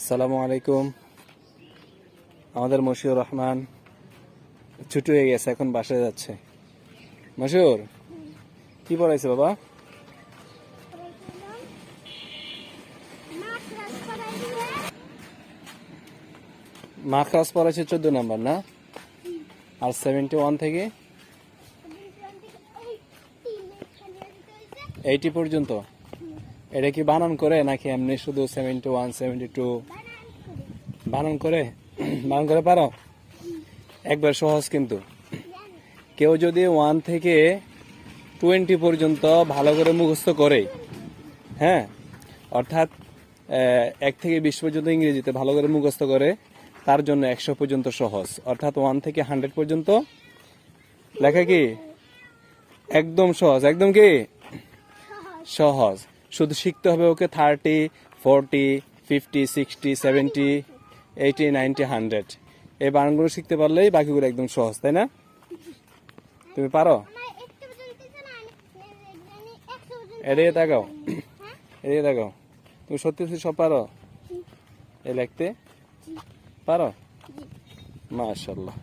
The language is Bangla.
আসসালামু আলাইকুম। আমাদের মশিউর রহমান ছুটি হয়ে গেছে, এখন বাসায় যাচ্ছে। মশিউর, কি পড়াইছে বাবা? মাখরাজ পড়াইছে চোদ্দ নাম্বার, না? আর সেভেন্টি ওয়ান থেকে এইটি পর্যন্ত? এটা কি বানান করে নাকি এমনি শুধু সেভেন্টি ওয়ান সেভেন্টি টু বানান করে? বানান করে পারো? একবার সহজ কিন্তু। কেউ যদি ওয়ান থেকে টোয়েন্টি পর্যন্ত ভালো করে মুখস্থ করে হ্যাঁ? অর্থাৎ এক থেকে বিশ পর্যন্ত ইংরেজিতে ভালো করে মুখস্থ করে, তার জন্য একশো পর্যন্ত সহজ। অর্থাৎ ওয়ান থেকে হান্ড্রেড পর্যন্ত? লেখা কি? একদম সহজ। একদম কি? সহজ। শুধু শিখতে হবে okay thirty forty fifty sixty seventy eighty ninety hundred এই বানানগুলো শিখতে পারলেই বাকিগুলো একদম সহজ তাই না? তুমি পারো? এড়িয়ে তাকাও। এড়িয়ে তাকাও। তুমি সত্যি সত্যি সব পারো? এ লিখতে? পারো? মাশাল্লাহ